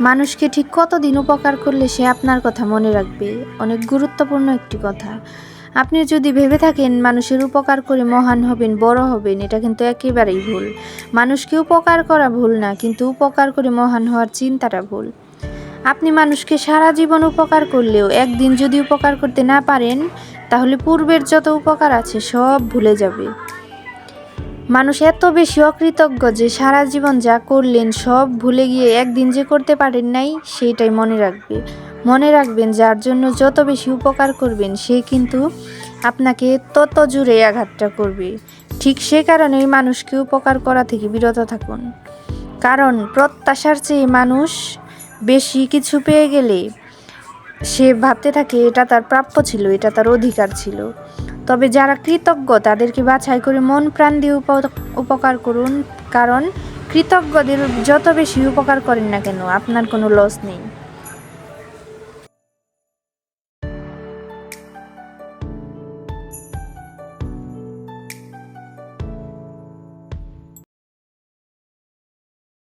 মানুষকে ঠিক কতদিন উপকার করলে সে আপনার কথা মনে রাখবে? অনেক গুরুত্বপূর্ণ একটি কথা। আপনি যদি ভেবে থাকেন, মানুষের উপকার করে মহান হবেন, বড় হবেন, এটা কিন্তু একেবারেই ভুল। মানুষকে উপকার করা ভুল না, কিন্তু উপকার করে মহান হওয়ার চিন্তাটা ভুল। আপনি মানুষকে সারা জীবন উপকার করলেও, একদিন যদি উপকার করতে না পারেন, তাহলে পূর্বের যত উপকার আছে সব ভুলে যাবে। মানুষ এত বেশি অকৃতজ্ঞ যে সারা জীবন যা করলেন সব ভুলে গিয়ে একদিন যে করতে পারেন নাই, সেইটাই মনে রাখবে। মনে রাখবেন যার জন্য যত বেশি উপকার করবেন, সে কিন্তু আপনাকে তত জুড়ে আঘাতটা করবে। ঠিক সে কারণেই মানুষকে উপকার করা থেকে বিরত থাকুন। কারণ প্রত্যাশার চেয়ে মানুষ বেশি কিছু পেয়ে গেলে সে ভাবতে থাকে, এটা তার প্রাপ্য ছিল, এটা তার অধিকার ছিল। তবে যারা কৃতজ্ঞ, তাদেরকে বাছাই করে মন প্রাণ দিয়ে উপ- উপকার করুন, কারণ কৃতজ্ঞদের যত বেশি উপকার করেন না কেন, আপনার কোনো লস নেই।